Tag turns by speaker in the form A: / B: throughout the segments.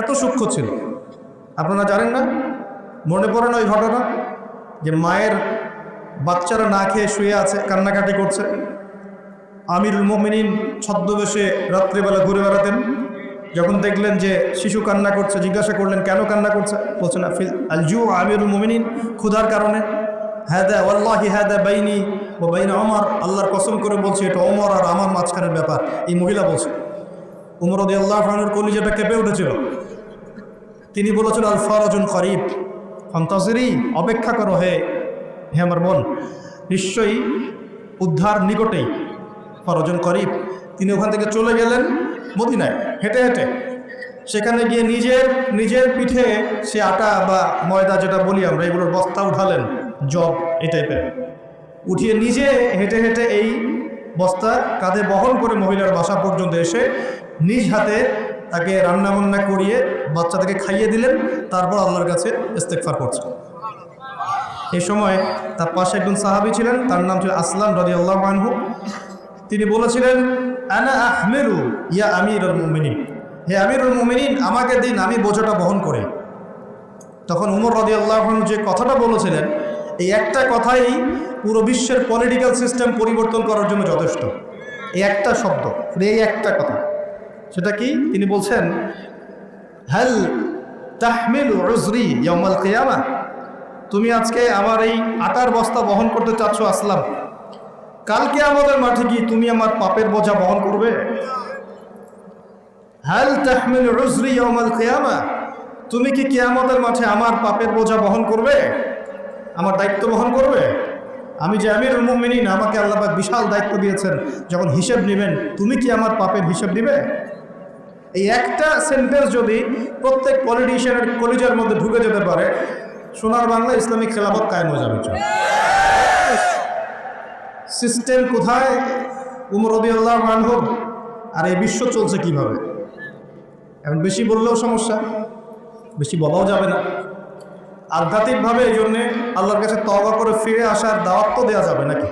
A: এত সূক্ষ্ম ছিল। আপনারা জানেন না? মনে পড়ে না ওই ঘটনা? যে মায়ের বাচ্চারা না খেয়ে শুয়ে আছে, কান্নাকাটি করছে। আমিরুল মোমিনিন ছদ্মবেশে রাত্রিবেলা ঘুরে বেড়াতেন। যখন দেখলেন যে শিশু কান্না করছে, জিজ্ঞাসা করলেন, কেন কান্না করছে? বলছে, না, ফিল আল জু আমিরুল মোমিনিন ক্ষুধার কারণে। হ্যাদা ওয়াল্লাহি হ্যাদা বাইনি ও বাইন আমার আল্লাহর কসম করে বলছে, এটা অমর আর আমার মাঝখানের ব্যাপার। এই মহিলা বলছে উমর রদি আল্লাহ ফানুর কলিজাটা কেঁপে উঠেছিল। তিনি বলেছেন আল ফরজন করিব। ফন্তাসিরি অপেক্ষা করো হে হে আমার বোন নিশ্চয়ই উদ্ধার নিকটেই ফরজন করিব। তিনি ওখান থেকে চলে গেলেন মদিনায়, হেঁটে হেঁটে। সেখানে গিয়ে নিজের নিজের পিঠে সে আটা বা ময়দা যেটা বলি আমরা, এগুলোর বস্তা উঠালেন, জব এই টাইপের। উঠিয়ে নিজে হেঁটে হেঁটে এই বস্তা কাঁধে বহন করে মহিলার বাসা পর্যন্ত এসে নিজ হাতে তাকে রান্না বান্না করিয়ে বাচ্চাটাকে খাইয়ে দিলেন, তারপর আল্লাহর কাছে ইস্তেকফার করছেন। এই সময় তার পাশে একজন সাহাবি ছিলেন, তার নাম ছিল আসলাম রদি আল্লাহ মানহু তিনি বলেছিলেন, আনা আহমেরু ইয়া আমিরুল মুমিনিন। হে আমিরুল মুমিনিন, আমাকে দিন, আমি বোঝাটা বহন করি। তখন উমর রদি আল্লাহ যে কথাটা বলেছিলেন, এই একটা কথাই পুরো বিশ্বের পলিটিক্যাল সিস্টেম পরিবর্তন করার জন্য যথেষ্ট। এই একটা শব্দ, এই একটা কথা। সেটা কি? তিনি বলছেন কিয়ামা? তুমি আজকে আমার এই আটার বস্তা বহন করতে চাচ্ছ, আসলাম। কালকে আমাদের মাঠে কি তুমি আমার পাপের বোঝা বহন করবে? হ্যাল তুমি কি কিয়ামতের মাঠে আমার পাপের বোঝা বহন করবে? আমার দায়িত্ব বহন করবে? আমি যে আমির মুমিনিন, আমাকে আল্লাহবাক বিশাল দায়িত্ব দিয়েছেন, যখন হিসেব নেবেন, তুমি কি আমার পাপের হিসেব দিবে? এই একটা সেন্টেন্স যদি প্রত্যেক পলিটিশিয়ানের কলিজার মধ্যে ঢুকে যেতে পারে, সোনার বাংলা ইসলামিক খেলাফত কায়েম হয়ে যাবে সিস্টেম কোথায়? উমর রবি আল্লাহ মানহব আর এই বিশ্ব চলছে কীভাবে? এখন বেশি বললেও সমস্যা, বেশি বলাও যাবে না। আধ্যাত্মিকভাবে এই জন্যে আল্লাহর কাছে তবা করে ফিরে আসার দাওয়াত তো দেওয়া যাবে নাকি?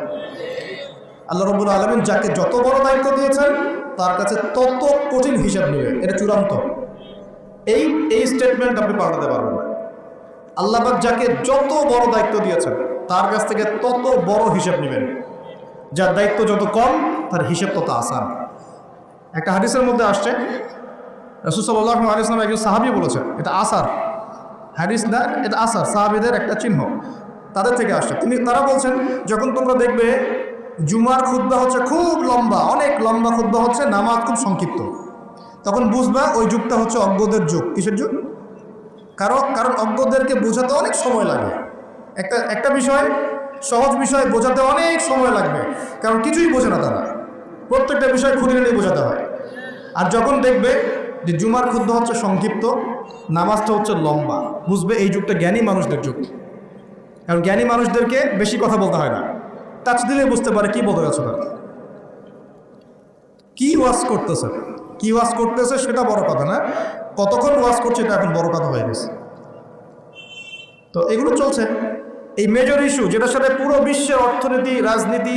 A: আল্লাহ রবুল আলমিন যাকে যত বড় দায়িত্ব দিয়েছেন, তার কাছে তত কঠিন হিসাব নেবে। এটা চূড়ান্ত। এই এই স্টেটমেন্ট আপনি পাল্টাতে পারবেন না। আল্লাহবাক যাকে যত বড় দায়িত্ব দিয়েছেন, তার কাছ থেকে তত বড় হিসাব নেবেন। যার দায়িত্ব যত কম, তার হিসেব তত আসান। একটা হাদিসের মধ্যে আসছে রসুসাল্লাহ আলিয়াম একজন সাহাবি বলেছেন, এটা আসার। হাদিস না, এটা আসার, সাহাবিদের একটা চিহ্ন। তাদের থেকে আসছে। তিনি, তারা বলছেন, যখন তোমরা দেখবে জুমার খুদ্া হচ্ছে খুব লম্বা, অনেক লম্বা খুদ্া হচ্ছে, নামাজ খুব সংক্ষিপ্ত। তখন বুঝবা ওই যুগটা হচ্ছে অজ্ঞদের যুগ। কিসের যুগ? কারণ কারণ অজ্ঞদেরকে বোঝাতে অনেক সময় লাগে। একটা একটা বিষয়, সহজ বিষয় বোঝাতে অনেক সময় লাগবে। কারণ কিছুই বোঝে না তারা। প্রত্যেকটা বিষয় নিয়ে বোঝাতে হয়। আর যখন দেখবে যে জুমার ক্ষুদ্র হচ্ছে সংক্ষিপ্ত, নামাজটা হচ্ছে লম্বা, বুঝবে এই যুগটা জ্ঞানী মানুষদের যুগ। কারণ জ্ঞানী মানুষদেরকে বেশি কথা বলতে হয় না। টাচ দিলে বুঝতে পারে কি বলতে গেছে তারা? কি ওয়াজ করতেছে? কি ওয়াজ করতেছে সেটা বড় কথা না। কতক্ষণ ওয়াজ করছে এটা এখন বড় কথা হয়ে গেছে। তো এগুলো চলছে। এই মেজর ইস্যু যেটার সাথে পুরো বিশ্বের অর্থনীতি, রাজনীতি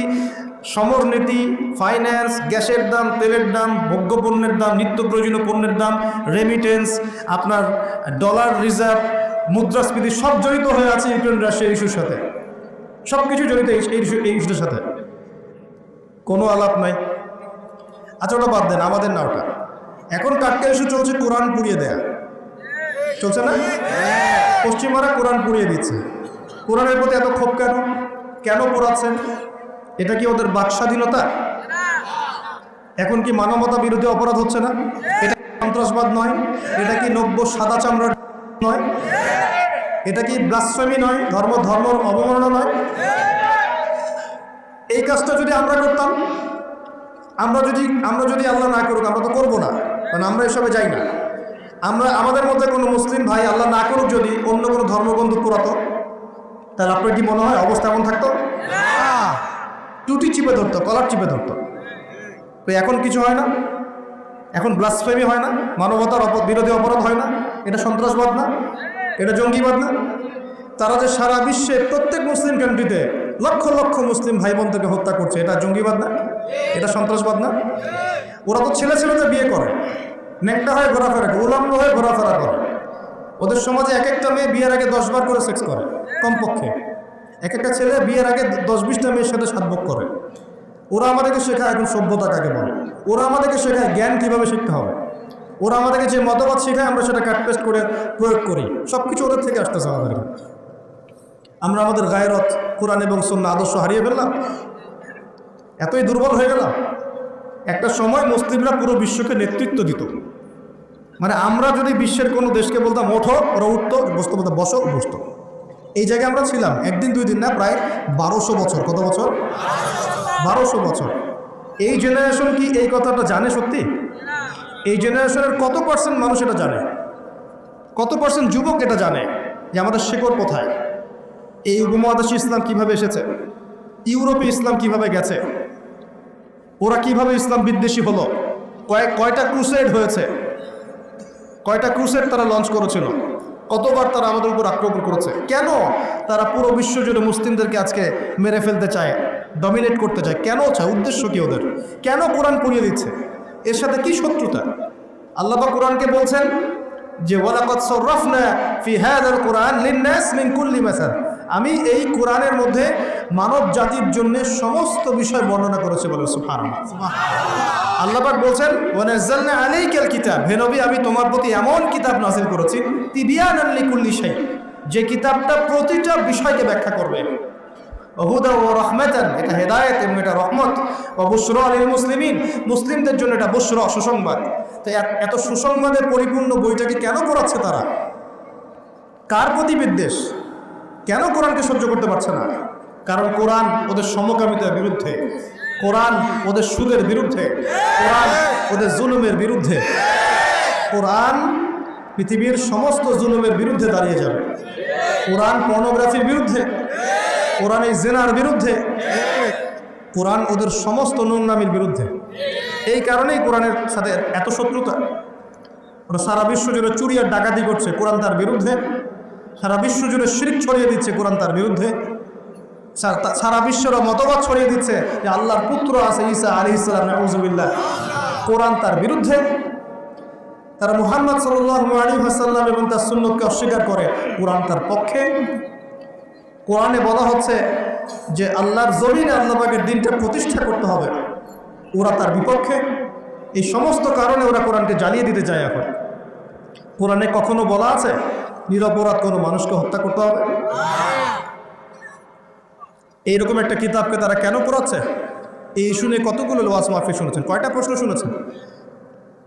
A: সমরনীতি ফাইন্যান্স গ্যাসের দাম, তেলের দাম ভোগ্য পণ্যের দাম, নিত্য প্রয়োজনীয় পণ্যের দাম রেমিটেন্স আপনার ডলার রিজার্ভ মুদ্রাস্ফীতি সব জড়িত হয়ে আছে ইউক্রেন রাশিয়ার ইস্যুর সাথে। সব কিছু জড়িত এই এই ইস্যুটার সাথে। কোনো আলাপ নাই। আচ্ছা ওটা বাদ দেন, আমাদের না ওটা। এখন কাটকে ইস্যু চলছে কোরআন পুড়িয়ে দেয়া। চলছে না? পশ্চিমারা কোরআন পুড়িয়ে দিচ্ছে। কোরআনের প্রতি এত ক্ষোভ কেন? কেন পড়াচ্ছেন? এটা কি ওদের বাক স্বাধীনতা এখন কি মানবতা বিরোধী অপরাধ হচ্ছে না? এটা সন্ত্রাসবাদ নয়। এটা কি নব্য সাদা চামড়ার নয়? এটা কি ব্লাসফেমি নয়? ধর্ম ধর্ম অবমাননা নয়? এই কাজটা যদি আমরা করতাম, আমরা যদি আমরা যদি আল্লাহ না করুক, আমরা তো করব না। কারণ আমরা এসবে যাই না। আমরা, আমাদের মধ্যে কোনো মুসলিম ভাই আল্লাহ না করুক যদি অন্য কোনো ধর্মবন্ধু পুরাতো, তাহলে আপনার কি মনে হয় অবস্থা এমন থাকতো? টুটি চিপে ধরতো, কলার চিপে ধরতো। তো এখন কিছু হয় না? এখন ব্লাসফেমি হয় না? মানবতার বিরোধী অপরাধ হয় না? এটা সন্ত্রাসবাদ না? এটা জঙ্গিবাদ না? তারা যে সারা বিশ্বে প্রত্যেক মুসলিম কান্ট্রিতে লক্ষ লক্ষ মুসলিম ভাই বোনদেরকে হত্যা করছে, এটা জঙ্গিবাদ না? এটা সন্ত্রাসবাদ না? ওরা তো ছেলে ছেলেদের বিয়ে করে। নেকটা হয়ে ঘোরাফেরা করে উলম্ব হয়ে ঘোরাফেরা করে। ওদের সমাজে এক একটা মেয়ে বিয়ের আগে দশ বার করে সেক্স করে, কমপক্ষে। এক একটা ছেলে বিয়ের আগে দশ বিশটা মেয়ের সাথে সাতভোগ করে। ওরা আমাদেরকে শেখায় এখন সভ্যতা কাকে বলে? ওরা আমাদেরকে শেখায় জ্ঞান কীভাবে শিখতে হবে। ওরা আমাদেরকে যে মতবাদ শেখায়, আমরা সেটা কাটপেস্ট করে প্রয়োগ করি। সব কিছু ওদের থেকে আসতেছে আমাদের আমরা আমাদের গায়রত কোরআন এবং সন্না আদর্শ হারিয়ে ফেললাম। এতই দুর্বল হয়ে গেলাম। একটা সময় মুসলিমরা পুরো বিশ্বকে নেতৃত্ব দিত। মানে আমরা যদি বিশ্বের কোনো দেশকে বলতাম, ওঠো, ওরা উঠতো, বসতো বলতাম, বসো, বসতো। এই জায়গায় আমরা ছিলাম। একদিন, দুই দিন না, প্রায় বারোশো বছর। কত বছর? বারোশো বছর। এই জেনারেশন কি এই কথাটা জানে সত্যি? এই জেনারেশনের কত পার্সেন্ট মানুষ এটা জানে? কত পার্সেন্ট যুবক এটা জানে যে আমাদের শেকড় কোথায়? এই উপমহাদেশে ইসলাম কীভাবে এসেছে? ইউরোপে ইসলাম কীভাবে গেছে? ওরা কীভাবে ইসলাম বিদ্বেষী হলো? কয়েক, কয়টা ক্রুসেড হয়েছে? কয়টা ক্রুসেড তারা লঞ্চ করেছিল? কতবার তারা আমাদের উপর আক্রমণ করেছে? কেন তারা পুরো বিশ্ব জুড়ে মুসলিমদেরকে আজকে মেরে ফেলতে চায় ডমিনেট করতে চায়? কেন চায়? উদ্দেশ্য কি ওদের? কেন কোরআন পড়িয়ে দিচ্ছে? এর সাথে কি শত্রুতা? আল্লাহ কোরআনকে বলছেন যে কোরআন মিন কুল্লি আমি এই কোরআনের মধ্যে মানব জাতির জন্য সমস্ত বিষয় বর্ণনা করেছে বলে, সুবহানাল্লাহ। আল্লাহ পাক বলছেন ওয়ানাজ্জালনা কিতাব। হে আমি তোমার প্রতি এমন কিতাব নাযিল করেছি শাই। যে কিতাবটা প্রতিটা বিষয়কে ব্যাখ্যা করবে। ও এটা এবং এটা রহমত। মুসলিমিন, মুসলিমদের জন্য এটা বুসরা সুসংবাদ। তো এত- এত সুসংবাদে পরিপূর্ণ বইটাকে কেন করাচ্ছে তারা? কার প্রতি বিদ্বেষ? কেন কোরআনকে সহ্য করতে পারছে না? কারণ কোরআন ওদের সমকামিতার বিরুদ্ধে। কোরআন ওদের সুদের বিরুদ্ধে। কোরআন ওদের জুলুমের বিরুদ্ধে। কোরআন পৃথিবীর সমস্ত জুলুমের বিরুদ্ধে দাঁড়িয়ে যাবে। কোরআন পর্নোগ্রাফির বিরুদ্ধে। কোরআন এই জেনার বিরুদ্ধে, কোরআন ওদের সমস্ত নোংরামির বিরুদ্ধে। এই কারণেই কোরআনের সাথে এত শত্রুতা। ওরা সারা বিশ্ব জুড়ে চুরি আর ডাকাতি করছে কোরআন তার বিরুদ্ধে। সারা বিশ্ব জুড়ে শিরিক ছড়িয়ে দিচ্ছে কোরআন তার বিরুদ্ধে। সারা বিশ্বের মতবাদ ছড়িয়ে দিচ্ছে যে আল্লাহর পুত্র আছে ঈসা আলী ইসলাম নজুবিল্লাহ কোরআন তার বিরুদ্ধে। তারা মুহাম্মদ সাল্লাহ আলী হাসাল্লাম এবং তার সুন্নতকে অস্বীকার করে, কোরআন তার পক্ষে। কোরআনে বলা হচ্ছে যে আল্লাহর জমিনে আল্লাহবাগের দিনটা প্রতিষ্ঠা করতে হবে। ওরা তার বিপক্ষে। এই সমস্ত কারণে ওরা কোরআনকে জ্বালিয়ে দিতে চায় এখন। কোরআনে কখনো বলা আছে, নিরপরাধ কোনো মানুষকে হত্যা করতে হবে? এইরকম একটা কিতাবকে তারা কেন পড়াচ্ছে? এই শুনে কতগুলো লোয়াস মাফি শুনেছেন? কয়টা প্রশ্ন শুনেছেন?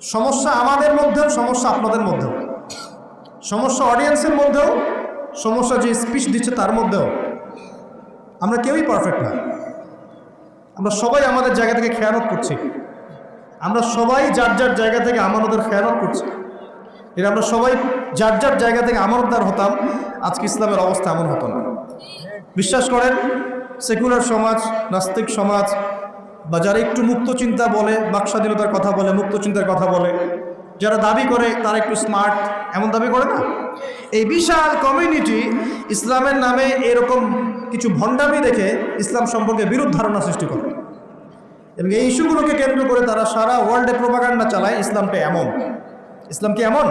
A: সমস্যা আমাদের মধ্যেও, সমস্যা আপনাদের মধ্যেও। সমস্যা অডিয়েন্সের মধ্যেও সমস্যা যে স্পিচ দিচ্ছে তার মধ্যেও আমরা কেউই পারফেক্ট না। আমরা সবাই আমাদের জায়গা থেকে খেয়ানত করছি। আমরা সবাই যার যার জায়গা থেকে আমানতের খেয়ানত করছি। এটা আমরা সবাই যার যার জায়গা থেকে আমানতদার হতাম, আজকে ইসলামের অবস্থা এমন হতো না। বিশ্বাস করেন, সেকুলার সমাজ, নাস্তিক সমাজ, বা যারা একটু মুক্ত চিন্তা বলে, বাকস্বাধীনতার কথা বলে মুক্ত চিন্তার কথা বলে যারা দাবি করে তারা একটু স্মার্ট এমন দাবি করে না? এই বিশাল কমিউনিটি ইসলামের নামে এরকম কিছু ভণ্ডামি দেখে ইসলাম সম্পর্কে বিরূপ ধারণা সৃষ্টি করে। এবং এই ইস্যুগুলোকে কেন্দ্র করে তারা সারা ওয়ার্ল্ডে প্রোপাগান্ডা চালায় ইসলামটা এমন। ইসলাম কি এমন?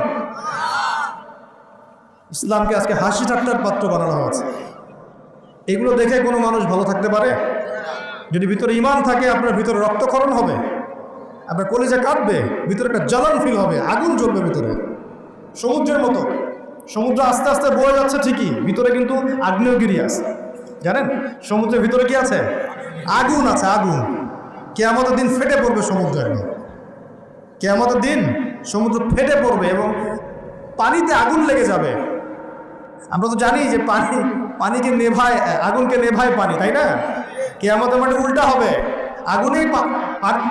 A: ইসলামকে আজকে হাসি ঠাট্টার পাত্র বানানো হয়েছে। এগুলো দেখে কোনো মানুষ ভালো থাকতে পারে? যদি ভিতরে ইমান থাকে, আপনার ভিতরে রক্তক্ষরণ হবে। আপনার কলেজে কাটবে ভিতরে একটা জ্বালান ফিল হবে, আগুন জ্বলবে ভিতরে। সমুদ্রের মতো। সমুদ্র আস্তে আস্তে বয়ে যাচ্ছে ঠিকই, ভিতরে কিন্তু আগ্নেয়গিরি আছে জানেন? সমুদ্রের ভিতরে কি আছে? আগুন আছে, আগুন। কে কেয়ামতের দিন ফেটে পড়বে সমুদ্র একদম। কেয়ামতের দিন সমুদ্র ফেটে পড়বে এবং পানিতে আগুন লেগে যাবে। আমরা তো জানি যে পানি, পানিকে নেভায়, আগুনকে নেভায় পানি, তাই না? কে কেয়ামতের মাঠে উল্টা হবে। আগুনেই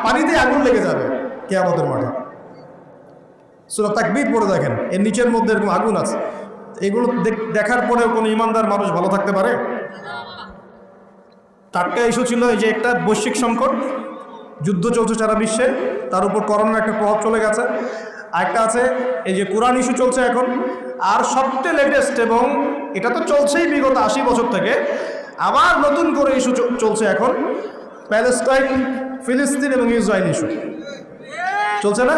A: পানিতে আগুন লেগে যাবে কেয়ামতের মাঠে। সুরা তাকবীর পড়ে দেখেন, এর নিচের মধ্যে এরকম আগুন আছে। এগুলো দেখ- দেখার পরেও কোনো ইমানদার মানুষ ভালো থাকতে পারে? টাটকা ইস্যু ছিল যে একটা বৈশ্বিক সংকট, যুদ্ধ চলছে সারা বিশ্বে, তার উপর করোনার একটা প্রভাব চলে গেছে। আরেকটা আছে, এই যে কোরআন ইস্যু চলছে এখন, আর সবচেয়ে লেটেস্ট এবং এটা তো চলছেই বিগত আশি বছর থেকে, আবার নতুন করে ইস্যু চলছে এখন। প্যালেস্টাইন, ফিলিস্তিন এবং ইসরায়েল ইস্যু চলছে না?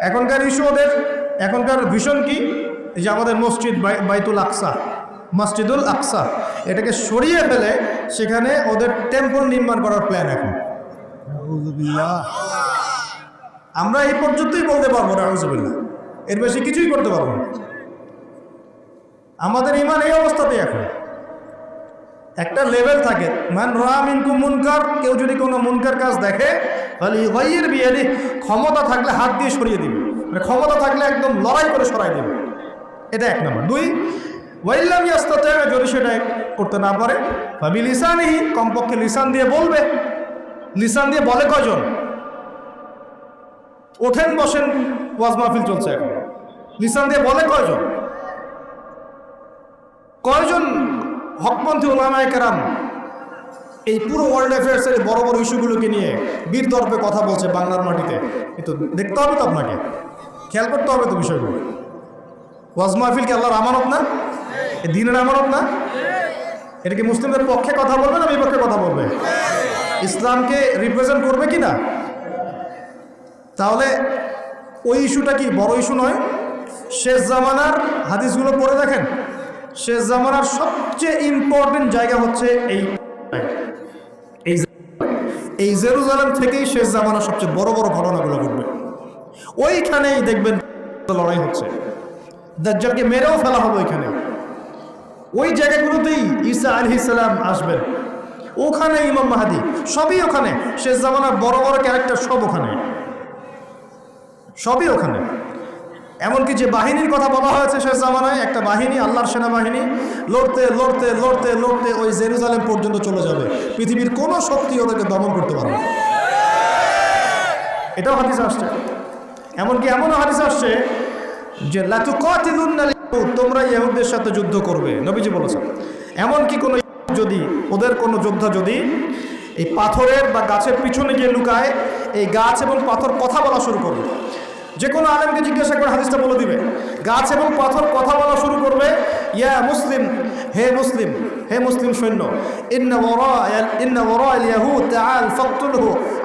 A: এখনকার ইস্যু ওদের, এখনকার ভীষণ কি? যে আমাদের মসজিদ বাই- বাইতুল আকসা, মসজিদুল আকসা। এটাকে সরিয়ে ফেলে সেখানে ওদের টেম্পল নির্মাণ করার প্ল্যান এখন। আমরা এই পর্যন্তই বলতে পারব রাহুজবিল্লা এর বেশি কিছুই করতে পারব না। আমাদের ইমান এই অবস্থাতেই এখন। একটা লেভেল থাকে। মান রামিনকু মুনকার, কেউ যদি কোনো মুনকার কাজ দেখে তাহলে ইগয়ের বিয়াদি ক্ষমতা থাকলে হাত দিয়ে সরিয়ে দিবে। মানে ক্ষমতা থাকলে একদম লড়াই করে সরাই দিবে। এটা এক নম্বর। দুই ওয়াইল্লাম ইয়াস্তাতে যদি সেটা করতে না পারে ভাবি লিসানিহি, কমপক্ষে লিসান দিয়ে বলবে। লিসান দিয়ে বলে কজন ওঠেন, বসেন, ওয়াজ মাহফিল চলছে এখন। লিসান দিয়ে বলে কয়জন? কয়জন হকপন্থী ওলামায় কেরাম, এই পুরো ওয়ার্ল্ড অ্যাফেয়ার্সের বড় বড় ইস্যুগুলোকে নিয়ে বীর দর্পে কথা বলছে বাংলার মাটিতে। কিন্তু দেখতে হবে তো আপনাকে। খেয়াল করতে হবে তো বিষয়গুলো। ওয়াজ মাহফিল কি আল্লাহর আমানত না? দিনের আমানত না? এটা কি মুসলিমদের পক্ষে কথা বলবে না বিপক্ষে কথা বলবে? ইসলামকে রিপ্রেজেন্ট করবে কি না? তাহলে ওই ইস্যুটা কি বড় ইস্যু নয়? শেষ জামানার হাদিসগুলো পড়ে দেখেন। শেষ জামানার সবচেয়ে ইম্পর্টেন্ট জায়গা হচ্ছে এই এই জেরুজালেম থেকেই শেষ জামানার সবচেয়ে বড় বড় ঘটনাগুলো ঘটবে। ওইখানেই দেখবেন লড়াই হচ্ছে। দাজ্জালকে মেরেও ফেলা হবে ওইখানে। ওই জায়গাগুলোতেই ঈসা আলহি সালাম আসবেন। ওখানে ইমাম মাহাদি, সবই ওখানে। শেষ জামানার বড় বড় ক্যারেক্টার সব ওখানে। সবই ওখানে। এমনকি যে বাহিনীর কথা বলা হয়েছে শেষ জামানায়, একটা বাহিনী, আল্লাহর সেনাবাহিনী, লড়তে লড়তে লড়তে লড়তে ওই জেরুজালেম পর্যন্ত চলে যাবে। পৃথিবীর কোনো শক্তি ওদেরকে দমন করতে পারবে। এটাও হাদিস আসছে। এমনকি এমনও হাদিস আসছে যে লাতু তোমরা ইহুদের সাথে যুদ্ধ করবে। নবীজি বলেছেন, এমনকি কোনো যদি, ওদের কোনো যোদ্ধা যদি এই পাথরের বা গাছের পিছনে গিয়ে লুকায়, এই গাছ এবং পাথর কথা বলা শুরু করবে যে কোনো আলেমকে জিজ্ঞাসা করে হাদিসটা বলে দিবে। গাছ এবং পাথর কথা বলা শুরু করবে, ইয়া মুসলিম, হে মুসলিম হে মুসলিম সৈন্য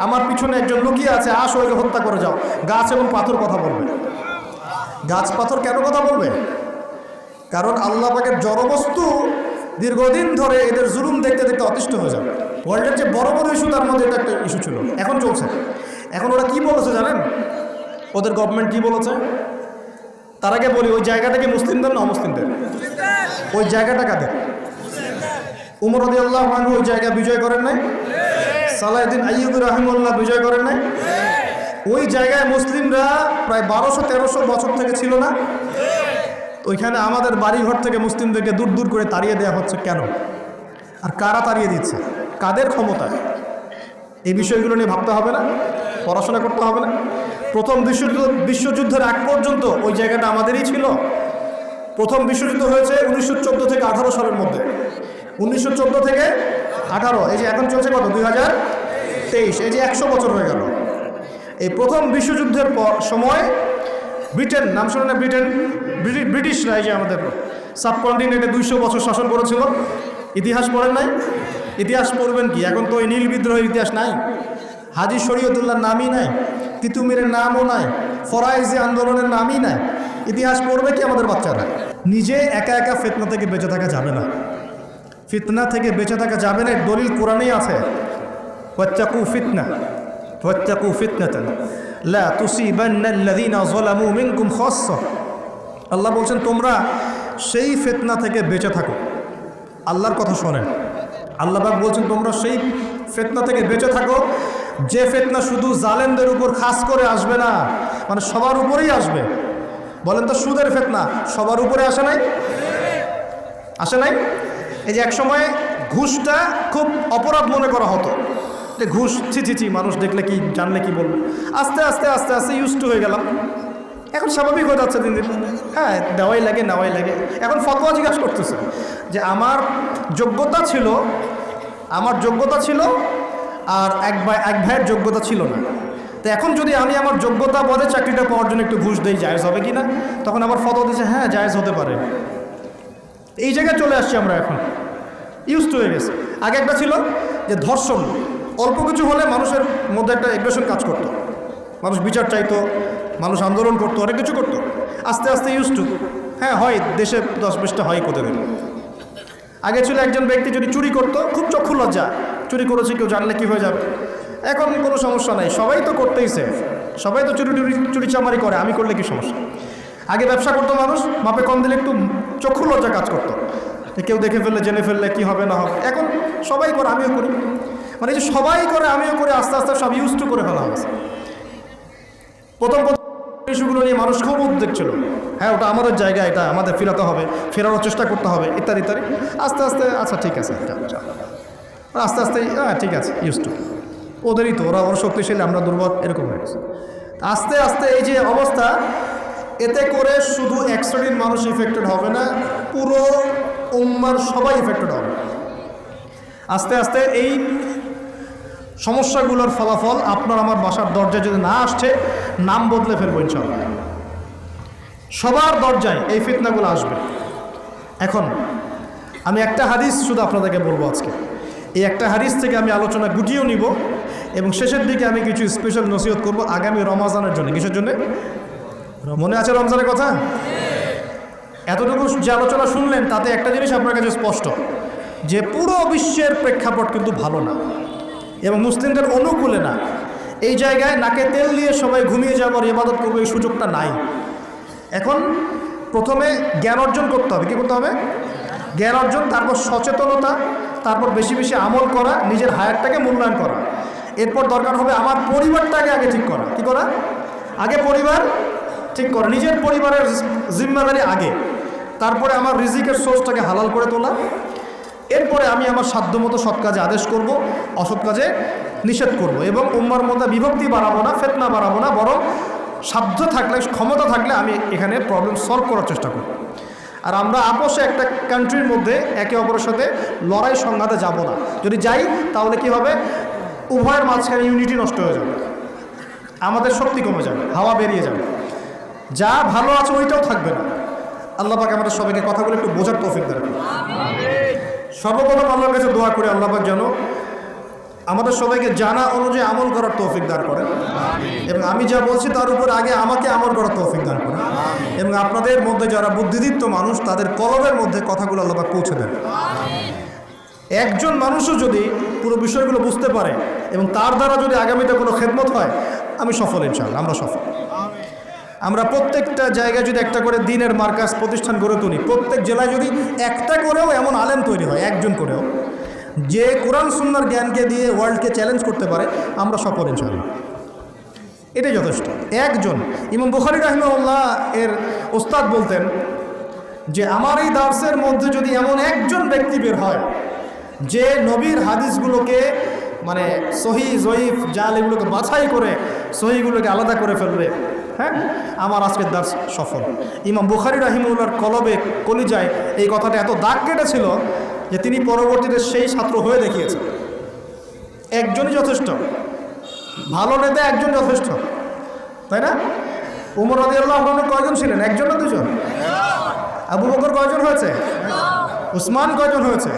A: আমার পিছনে একজন লুকিয়ে আছে, আসো ওকে হত্যা করে যাও। গাছ এবং পাথর কথা বলবে। গাছ পাথর কেন কথা বলবে? কারণ আল্লাহ পাকের জড়বস্তু দীর্ঘদিন ধরে এদের জুলুম দেখতে দেখতে অতিষ্ঠ হয়ে যাবে। ওয়ার্ল্ডের যে বড় বড় ইস্যু তার মধ্যে এটা একটা ইস্যু ছিল। এখন চলছে। এখন ওরা কি বলেছে জানেন? ওদের গভর্নমেন্ট কি বলেছে? তার আগে বলি, ওই জায়গাটা কি মুসলিমদের না অমুসলিমদের? ওই জায়গাটা কাদের? উমর রদি আল্লাহ ওই জায়গা বিজয় করেন নাই? সালাহদ্দিন আইয়ুবুর রহিমুল্লাহ বিজয় করেন নাই? ওই জায়গায় মুসলিমরা প্রায় বারোশো, তেরোশো বছর থেকে ছিল না? ওইখানে আমাদের বাড়িঘর থেকে মুসলিমদেরকে দূর দূর করে তাড়িয়ে দেওয়া হচ্ছে কেন? আর কারা তাড়িয়ে দিচ্ছে? কাদের ক্ষমতায়? এই বিষয়গুলো নিয়ে ভাবতে হবে না? পড়াশোনা করতে হবে না? প্রথম বিশ্বযুদ্ধ বিশ্বযুদ্ধের আগ পর্যন্ত ওই জায়গাটা আমাদেরই ছিল। প্রথম বিশ্বযুদ্ধ হয়েছে উনিশশো চোদ্দ থেকে আঠারো সালের মধ্যে। উনিশশো চোদ্দ থেকে আঠারো, এই যে এখন চলছে কত? দুই হাজার তেইশ, এই যে একশো বছর হয়ে গেল। এই প্রথম বিশ্বযুদ্ধের সময় ব্রিটেন, নাম শুনে না, ব্রিটেন, ব্রিটি- ব্রিটিশরা এই যে আমাদের সাবকন্টিনেন্টে দুইশো বছর শাসন করেছিল। ইতিহাস পড়েন নাই? ইতিহাস পড়বেন কি? এখন তো এই নীল বিদ্রোহের ইতিহাস নাই। হাজি শরীয়তুল্লাহর নামই নাই। তিতুমিরের নামও নাই, ফরাইজি আন্দোলনের নামই নাই। ইতিহাস পড়বে কি আমাদের বাচ্চারা? নিজে একা একা ফেতনা থেকে বেঁচে থাকা যাবে না। ফিতনা থেকে বেঁচে থাকা যাবে না দলিল কোরআনেই আছে। ওয়াত্তাকু ফিতনা, ওয়াত্তাকু ফিতনাতান। লা আল্লাহ বলছেন, তোমরা সেই ফেতনা থেকে বেঁচে থাকো। আল্লাহর কথা শোনেন। আল্লাহবাক বলছেন, তোমরা সেই ফেতনা থেকে বেঁচে থাকো যে ফেতনা শুধু জালেমদের উপর খাস করে আসবে না মানে সবার উপরেই আসবে। বলেন তো সুদের ফেতনা সবার উপরে আসে নাই? আসে নাই? এই যে একসময় ঘুষটা খুব অপরাধ মনে করা হতো। যে ঘুষ, ছি ছি ছি, মানুষ দেখলে কি, জানলে কি বলব? আস্তে আস্তে আস্তে আস্তে ইউজ টু হয়ে গেলাম। এখন স্বাভাবিক হয়ে যাচ্ছে দিন দিন। হ্যাঁ দেওয়াই লাগে, নেওয়াই লাগে। এখন ফতোয়া জিজ্ঞাসা করতেছে যে, আমার যোগ্যতা ছিল, আমার যোগ্যতা ছিল আর এক ভাই এক ভাইয়ের যোগ্যতা ছিল না। তো এখন যদি আমি আমার যোগ্যতা বলে চাকরিটা পাওয়ার জন্য একটু ঘুষ দিই, জায়েজ হবে কি না তখন আমার ফতোয়া দিচ্ছে হ্যাঁ জায়েজ হতে পারে। এই জায়গায় চলে আসছি আমরা এখন। ইউজ টু হয়ে গেছে আগে একটা ছিল যে ধর্ষণ, অল্প কিছু হলে মানুষের মধ্যে একটা এগ্রেশন কাজ করতো। মানুষ বিচার চাইতো, মানুষ আন্দোলন করতো, অনেক কিছু করতো। আস্তে আস্তে ইউজ টু হ্যাঁ হয়, দেশে দশ বিশটা হয় প্রতিদিন আগে ছিল একজন ব্যক্তি যদি চুরি করতো, খুব চক্ষু লজ্জা। চুরি করেছে, কেউ জানলে কি হয়ে যাবে? এখন কোনো সমস্যা নাই। সবাই তো করতেইছে। সবাই তো চুরি টুরি, চুরি চামারি করে। আমি করলে কি সমস্যা? আগে ব্যবসা করতো মানুষ, মাপে কম দিলে একটু চক্ষু লজ্জা কাজ করতো। কেউ দেখে ফেললে, জেনে ফেললে কি হবে, না হবে। এখন সবাই করে, আমিও করি। মানে যে সবাই করে, আমিও করে, আস্তে আস্তে সব ইউজ টু করে ফেলা হয়েছে। প্রথম প্রথম ইস্যুগুলো নিয়ে মানুষ খুব উদ্বেগ ছিল। হ্যাঁ ওটা আমাদের জায়গা, এটা আমাদের ফেরাতে হবে, ফেরানোর চেষ্টা করতে হবে, ইত্যাদি ইত্যাদি। আস্তে আস্তে আচ্ছা ঠিক আছে। আস্তে আস্তে হ্যাঁ ঠিক আছে ইউজ টু ওদেরই তো, ওরা ওরা শক্তিশালী, আমরা দুর্বল, এরকম হয়ে গেছে। আস্তে আস্তে এই যে অবস্থা, এতে করে শুধু এক শ্রেণির মানুষ ইফেক্টেড হবে না, পুরো উম্মার সবাই ইফেক্টেড হবে। আস্তে আস্তে এই সমস্যাগুলোর ফলাফল আপনার আমার বাসার দরজায় যদি না আসছে, নাম বদলে ফেলব ইনশাল্লাহ সবার দরজায় এই ফিতনাগুলো আসবে। এখন, আমি একটা হাদিস শুধু আপনাদেরকে বলব আজকে। এই একটা হারিস থেকে আমি আলোচনা গুটিয়েও নিব এবং শেষের দিকে আমি কিছু স্পেশাল নসিহত করব আগামী রমাজানের জন্য। কিসের জন্য? মনে আছে রমজানের কথা? এতটুকু যে আলোচনা শুনলেন, তাতে একটা জিনিস আপনার কাছে স্পষ্ট, যে পুরো বিশ্বের প্রেক্ষাপট কিন্তু ভালো না এবং মুসলিমদের অনুকূলে না। এই জায়গায় নাকে তেল দিয়ে সবাই ঘুমিয়ে যাওয়ার ইবাদত করবে এই সুযোগটা নাই। এখন প্রথমে জ্ঞান অর্জন করতে হবে। কী করতে হবে? জ্ঞান অর্জন, তারপর সচেতনতা, তারপর বেশি বেশি আমল করা, নিজের হায়ারটাকে মূল্যায়ন করা। এরপর দরকার হবে আমার পরিবারটাকে আগে ঠিক করা। কি করা? আগে পরিবার ঠিক করা, নিজের পরিবারের জিম্মাদারি আগে। তারপরে আমার রিজিকের সোর্সটাকে হালাল করে তোলা। এরপরে আমি আমার সাধ্যমতো সৎ কাজে আদেশ করব, অসৎ কাজে নিষেধ করব এবং উম্মার মধ্যে বিভক্তি বাড়াবো না, ফেতনা বাড়াবো না, বরং সাধ্য থাকলে, ক্ষমতা থাকলে আমি এখানে প্রবলেম সলভ করার চেষ্টা করব। আর আমরা আপোষে একটা কান্ট্রির মধ্যে একে অপরের সাথে লড়াই সংঘাতে যাব না। যদি যাই, তাহলে কি হবে? উভয়ের মাঝখানে ইউনিটি নষ্ট হয়ে যাবে। আমাদের শক্তি কমে যাবে, হাওয়া বেরিয়ে যাবে। যা ভালো আছে ওইটাও থাকবে না। আল্লাহ পাক আমাদের সবাইকে কথাগুলো একটু বোঝার তৌফিক দেয় সর্বপ্রথম আল্লাহর কাছে দোয়া করে, আল্লাহ পাক যেন আমাদের সবাইকে জানা অনুযায়ী আমল করার তৌফিক দান করেন। এবং আমি যা বলছি তার উপর আগে আমাকে আমল করার তৌফিক দান করেন। এবং আপনাদের মধ্যে যারা বুদ্ধিদীপ্ত মানুষ, তাদের কলমের মধ্যে কথাগুলো আল্লাহ পৌঁছে দেন। একজন মানুষও যদি পুরো বিষয়গুলো বুঝতে পারে এবং তার দ্বারা যদি আগামীতে কোনো খেদমত হয়, আমি সফল ইনশাআল্লাহ, আমরা সফল। আমরা প্রত্যেকটা জায়গায় যদি একটা করে দিনের মার্কাস প্রতিষ্ঠান গড়ে তুলি, প্রত্যেক জেলায় যদি একটা করেও এমন আলেম তৈরি হয়, একজন করেও যে কোরআন সুন্নার জ্ঞানকে দিয়ে ওয়ার্ল্ডকে চ্যালেঞ্জ করতে পারে, আমরা সফল ইনশাআল্লাহ। এটাই যথেষ্ট। একজন, ইমাম বুখারি রাহিমাউল্লাহ এর ওস্তাদ বলতেন যে, আমার এই দার্সের মধ্যে যদি এমন একজন ব্যক্তি বের হয়, যে নবীর হাদিসগুলোকে মানে সহি, জয়ীফ, জাল এগুলোকে বাছাই করে, সহিগুলোকে আলাদা করে ফেলবে হ্যাঁ? আমার আজকের দার্স সফল। ইমাম বুখারি রাহিমুল্লার কলবে কলিজায় এই কথাটা এত দাগ কেটেছিল যে তিনি পরবর্তীতে সেই ছাত্র হয়ে দেখিয়েছেন। একজনই যথেষ্ট। ভালো নেতা একজন যথেষ্ট। তাই না? উমর রাজি আল্লাহ কয়জন ছিলেন? একজন না দুজন? আবু বকর কয়জন হয়েছে? উসমান কয়জন হয়েছে?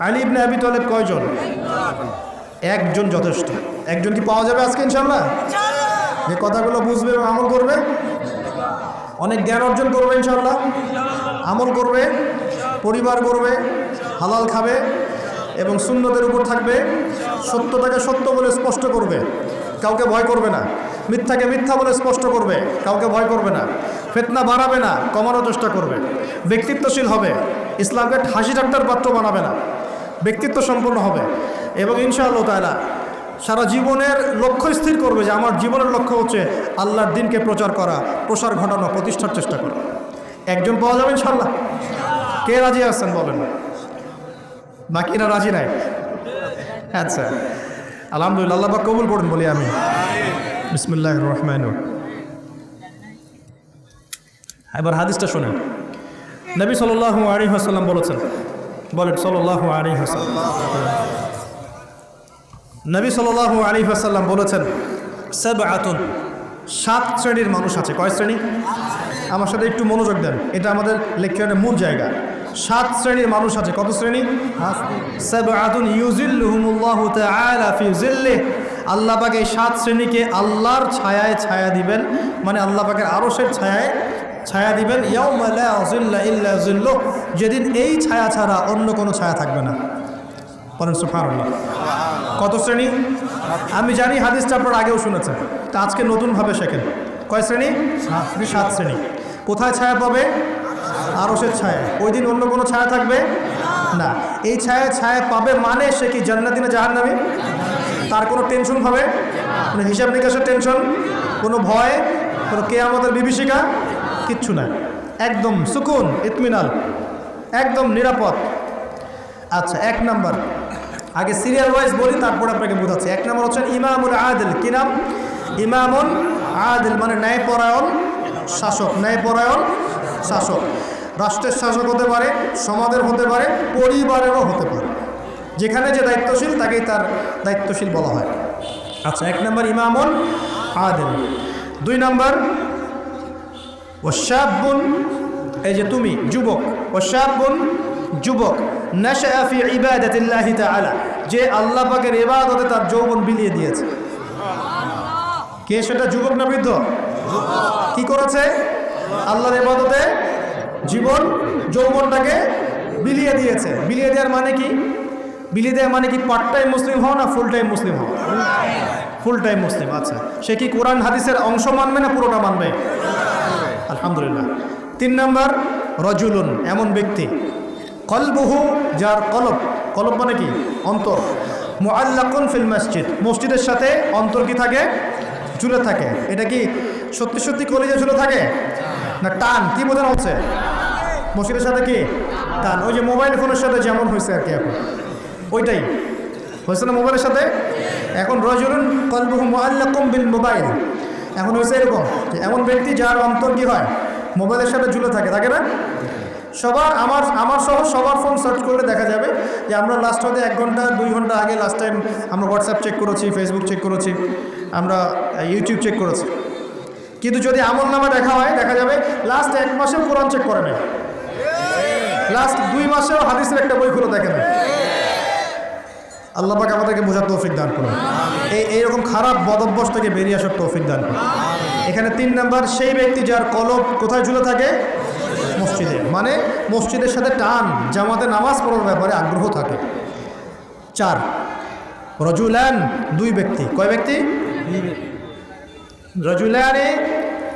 A: আলী ইবনে আবি তালেব কয়জন? একজন যথেষ্ট। একজন কি পাওয়া যাবে আজকে ইনশাল্লাহ যে কথাগুলো বুঝবে এবং আমল করবে? অনেক জ্ঞান অর্জন করবে ইনশাল্লাহ আমল করবে পরিবার করবে হালাল খাবে এবং শূন্যদের উপর থাকবে, সত্যটাকে সত্য বলে স্পষ্ট করবে, কাউকে ভয় করবে না। মিথ্যাকে মিথ্যা বলে স্পষ্ট করবে, কাউকে ভয় করবে না। ফেতনা বাড়াবে না, কমানোর চেষ্টা করবে। ব্যক্তিত্বশীল হবে, ইসলামকে হাসি ঠাট্টার পাত্র বানাবে না। ব্যক্তিত্ব সম্পন্ন হবে এবং ইনশাআল্লাহ তাআলা সারা জীবনের লক্ষ্য স্থির করবে যে আমার জীবনের লক্ষ্য হচ্ছে আল্লাহর দিনকে প্রচার করা, প্রসার ঘটানো, প্রতিষ্ঠার চেষ্টা করা। একজন পাওয়া যাবে ইনশাল্লাহ কে রাজি আছেন বলেন? বাকিরা রাজি নাই? আচ্ছা আলহামদুলিল্লাহ, আল্লাহ কবুল করুন, বলি আমি বিসমুল্লাহ রহমান এবার হাদিসটা শোনেন। নবী সাল্লাহ আলী হাসাল্লাম বলেছেন, বলেন সাল্লাহ আলী হাসাল্লাম নবী সাল্লাহ আলী হাসাল্লাম বলেছেন সব আতুন সাত শ্রেণির মানুষ আছে। কয় শ্রেণি? আমার সাথে একটু মনোযোগ দেন, এটা আমাদের লেকচারের মূল জায়গা। সাত শ্রেণির মানুষ আছে। কত শ্রেণি? আল্লাহ পাক এই সাত শ্রেণীকে আল্লাহর ছায়ায় ছায়া দিবেন। মানে আল্লাহ পাকের আরশের ছায়ায় ছায়া দিবেন। যেদিন এই ছায়া ছাড়া অন্য কোনো ছায়া থাকবে না। কত শ্রেণি? আমি জানি হাদিসটা আপনার আগেও শুনেছেন। তা আজকে নতুনভাবে শেখেন। কয় শ্রেণি? সাত শ্রেণি। কোথায় ছায়া পাবে? আরসের ছায়া। ওই দিন অন্য কোনো ছায়া থাকবে? না। এই ছায়া ছায়া পাবে মানে সে কি জান্নাতি না জাহান্নামী? তার কোনো টেনশন হবে? কোনো হিসাব নিকাশের টেনশন কোনো ভয়? কোনো কে আমাদের বিভীষিকা? কিচ্ছু নাই একদম সুকুন, ইতমিনাল, একদম নিরাপদ। আচ্ছা এক নাম্বার। আগে সিরিয়াল ওয়াইজ বলি, তারপর আপনাকে বোঝাচ্ছি। এক নম্বর হচ্ছেন ইমামুল আদিল। কি নাম? ইমামুল আদিল মানে ন্যায়পরায়ণ শাসক। ন্যায়পরায়ণ শাসক। রাষ্ট্রের শাসক হতে পারে, সমাজের হতে পারে, পরিবারেরও হতে পারে। যেখানে যে দায়িত্বশীল, তাকেই তার দায়িত্বশীল বলা হয়। আচ্ছা এক নম্বর ইমামুল আদিল দুই নম্বর ওশাবুন এই যে তুমি, যুবক ওশাবুন যুবক নাশাফি ইবাদাতিল্লাহি তাআলা। যে আল্লাহ পাকের ইবাদতে তার যৌবন বিলিয়ে দিয়েছে। কে সেটা, যুবক না বৃদ্ধ? কি করেছে? আল্লাহর ইবাদতে জীবন যৌবনটাকে বিলিয়ে দিয়েছে। বিলিয়ে দেওয়ার মানে কি? বিলিয়ে দেওয়ার মানে কি পার্ট টাইম মুসলিম হও না ফুল টাইম মুসলিম হও ফুল টাইম মুসলিম আচ্ছা। সে কি কোরআন হাদিসের অংশ মানবে না পুরোটা মানবে? আলহামদুলিল্লাহ। তিন নম্বর, রজুলুন, এমন ব্যক্তি। কলবহু, যার কলব কলব মানে কি? অন্তর। মোয়াল্লাকুন ফিল মসজিদ। মসজিদের সাথে অন্তর কি থাকে? ঝুলে থাকে। এটা কি সত্যি সত্যি কলেজে ঝুলে থাকে? না, টান। কি বোঝানো হচ্ছে? মসজিদের সাথে কি? টান ওই যে মোবাইল ফোনের সাথে যেমন হয়েছে আর কি এখন। ওইটাই। হয়েছে না মোবাইলের সাথে? এখন রজুলুন কলবহু বিল মোবাইল। এখন হয়েছে এরকম যে এমন ব্যক্তি যার অন্তর কি হয়? মোবাইলের সাথে ঝুলে থাকে থাকে না? সবার, আমার আমার সহ সবার ফোন সার্চ করলে দেখা যাবে যে আমরা লাস্ট হতে এক ঘণ্টা, দুই ঘণ্টা আগে লাস্ট টাইম আমরা হোয়াটসঅ্যাপ চেক করেছি ফেসবুক চেক করেছি, আমরা ইউটিউব চেক করেছি। কিন্তু যদি আমল নামা দেখা হয়, দেখা যাবে লাস্ট এক মাসে কোরআন চেক করে নেয় লাস্ট দুই মাসেও হাদিসের একটা বই খুলে দেখে নেয় আল্লাহ পাক আমাদেরকে বোঝার তৌফিক দান করুন। এই এইরকম খারাপ বদভ্যাস থেকে বেরিয়ে আসার তৌফিক দান করুন। এখানে তিন নাম্বার সেই ব্যক্তি যার কলব কোথায় ঝুলে থাকে? মসজিদে। মানে মসজিদের সাথে টান জামাতে নামাজ পড়ার ব্যাপারে আগ্রহ থাকে। চার রজুলান দুই ব্যক্তি। কয় ব্যক্তি। রজুলানে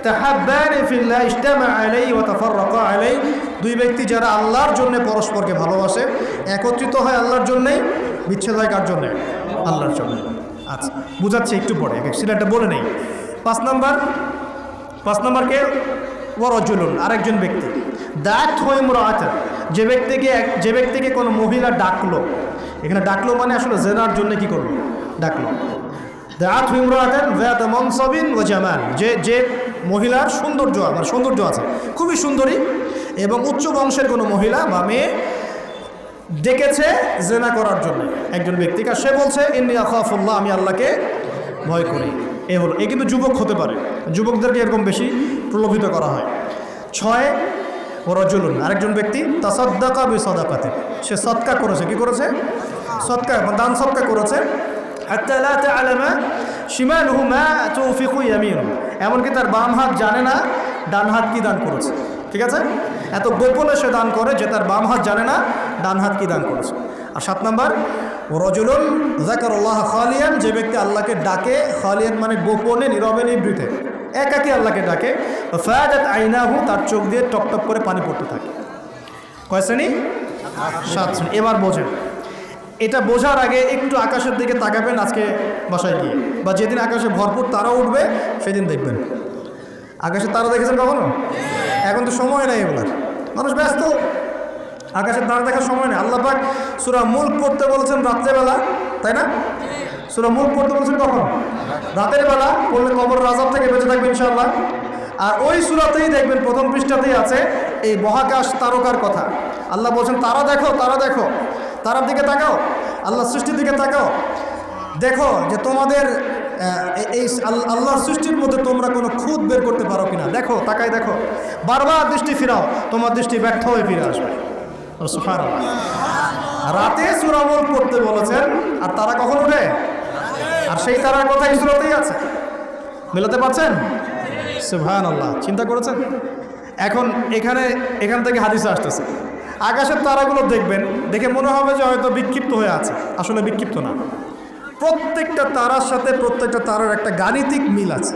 A: তাহাব্বানে ফিল্লাহ ইজতামা আলাইহি ওয়া তাফাররাকা আলাইহি। দুই ব্যক্তি যারা আল্লাহর জন্য পরস্পরকে ভালোবাসে, একত্রিত হয় আল্লাহর জন্যই বিচ্ছেদ হয় কার জন্যে? আল্লাহর জন্য। আচ্ছা বুঝাচ্ছি একটু পরে সিলেটটা বলে নেই। পাঁচ নাম্বার, পাঁচ নাম্বারকে ওয়ারজুলুন আরেকজন ব্যক্তি। দাঁত হয়ে আছে যে ব্যক্তিকে এক- যে ব্যক্তিকে কোনো মহিলা ডাকলো, এখানে ডাকলো মানে আসলে জেনার জন্য কি করল? ডাকলো। দাঁত হিমরাতেন ভ্যাত মনসবিন ও জামান যে যে মহিলার সৌন্দর্য, আমার সৌন্দর্য আছে, খুবই সুন্দরী এবং উচ্চ বংশের কোনো মহিলা বা মেয়ে ডেকেছে জেনা করার জন্য। একজন ব্যক্তিকে সে বলছে, ইন্নি আখাফুল্লাহ, আমি আল্লাহকে ভয় করি। এ হলো, এ কিন্তু যুবক হতে পারে। যুবকদেরকে এরকম বেশি প্রলোভিত করা হয়। ছয় রজুলুন আরেকজন ব্যক্তি, তাসাদ্দাকা বি সদাকাতে সে সৎকা করেছে। কি করেছে? সৎকা দান সৎকা করেছে। এমনকি তার বাম হাত জানে না, ডান হাত কি দান করেছে। ঠিক আছে? এত গোপনে সে দান করে যে তার বাম হাত জানে না, ডান হাত কি দান করেছে? আর সাত নম্বর রজুলুল জাকারুল্লাহ খালিয়ান, যে ব্যক্তি আল্লাহকে ডাকে, খালিয়ান মানে গোপনে, নীরবে, নিবৃতে। একাকি আল্লাহকে ডাকে। ফায়াদাত আইনাহু, তার চোখ দিয়ে টপ টপ করে পানি পড়তে থাকে। কয় শ্রেণি? সাত শ্রেণি। এবার বোঝেন। এটা বোঝার আগে একটু আকাশের দিকে তাকাবেন আজকে বাসায় গিয়ে। বা যেদিন আকাশে ভরপুর তারা উঠবে, সেদিন দেখবেন। আকাশে তারা দেখেছেন কখনো? এখন তো সময় নেই এগুলার। মানুষ ব্যস্ত। আকাশের দাঁড়া দেখার সময় নেই। আল্লাহ পাক সুরা মুল্ক পড়তে বলেছেন রাত্রেবেলা তাই না? সুরা মুল্ক পড়তে বলছেন কখন? রাতের বেলা, পড়লে কবর রাজাব থেকে বেঁচে থাকবে ইনশাআল্লাহ। আর ওই সুরাতেই দেখবেন প্রথম পৃষ্ঠাতেই আছে এই মহাকাশ তারকার কথা। আল্লাহ বলছেন, তারা দেখো তারা দেখো। তারার দিকে তাকাও। আল্লাহ সৃষ্টির দিকে তাকাও। দেখো যে তোমাদের এই আল্লাহর সৃষ্টির মধ্যে তোমরা কোনো খুদ বের করতে পারো কিনা? দেখো, তাকাই দেখো। বারবার দৃষ্টি ফিরাও, তোমার দৃষ্টি ব্যর্থ হয়ে ফিরে আসবে। রাতে সুরামল পড়তে বলেছেন, আর তারা কখন উঠে? আর সেই তারার কথা এই সুরাতেই আছে। মেলাতে পারছেন? সুবহান আল্লাহ চিন্তা করেছেন? এখন এখানে, এখান থেকে হাদিসে আসতেছে। আকাশের তারাগুলো দেখবেন, দেখে মনে হবে যে হয়তো বিক্ষিপ্ত হয়ে আছে। আসলে বিক্ষিপ্ত না। প্রত্যেকটা তারার সাথে প্রত্যেকটা তারার একটা গাণিতিক মিল আছে।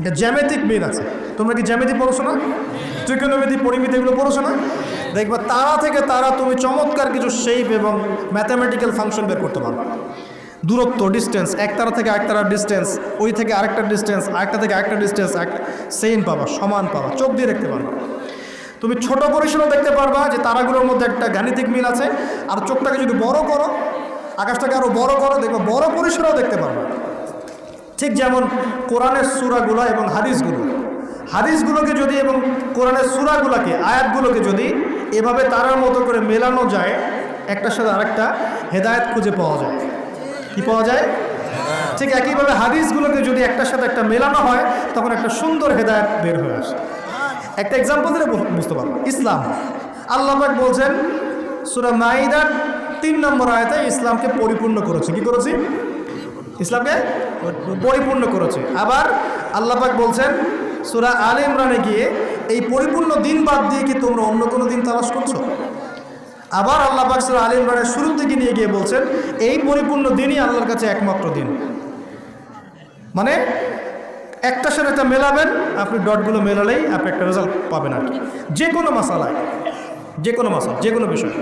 A: এটা জ্যামিতিক মিল আছে। তোমরা কি জ্যামিতি পড়ছো না? ত্রিকোণমিতি, পরিমিতি এগুলো পড়ছো না? দেখবা তারা থেকে তারা তুমি চমৎকার কিছু শেপ এবং ম্যাথামেটিক্যাল ফাংশন বের করতে পারো দূরত্ব ডিস্টেন্স এক তারা থেকে এক তারার ডিস্টেন্স ওই থেকে আরেকটা ডিস্টেন্স আরেকটা থেকে আরেকটা ডিস্টেন্স এক সেম পাবা, সমান পাবা, চোখ দিয়ে দেখতে পারবা। তুমি ছোট পরিসরও দেখতে পারবা যে তারাগুলোর মধ্যে একটা গাণিতিক মিল আছে। আর চোখটাকে যদি বড় করো আকাশটাকে আরও বড় করো দেখবে, বড় পরিসরেও দেখতে পারবা। ঠিক যেমন কোরআনের সুরাগুলো এবং হাদিসগুলো। হাদিসগুলোকে যদি এবং কোরআনের সুরাগুলোকে, আয়াতগুলোকে যদি এভাবে তারার মতো করে মেলানো যায়, একটার সাথে আরেকটা হেদায়েত খুঁজে পাওয়া যায়। কি পাওয়া যায়? ঠিক একইভাবে হাদিসগুলোকে যদি একটার সাথে একটা মেলানো হয়, তখন একটা সুন্দর হেদায়েত বের হয়ে আসে। একটা এক্সাম্পল দিলে বুঝতে পারব। ইসলাম। আল্লাহ বলছেন, সুরা মাইদার তিন নম্বর আয়তে ইসলামকে পরিপূর্ণ করেছে। কি করেছি? ইসলামকে পরিপূর্ণ করেছে। আবার আল্লাহ পাক বলছেন, সুরা আল ইমরানে গিয়ে এই পরিপূর্ণ দিন বাদ দিয়ে কি তোমরা অন্য কোনো দিন তালাশ করছ? আবার আল্লাহ পাক সুরা আল ইমরানের শুরুর দিকে নিয়ে গিয়ে বলছেন, এই পরিপূর্ণ দিনই আল্লাহর কাছে একমাত্র দিন। মানে একটা সাথে একটা মেলাবেন, আপনি ডটগুলো মেলালেই আপনি একটা রেজাল্ট পাবেন আর কি। যে কোনো মশালায় যে কোনো মশালা যে কোনো বিষয়।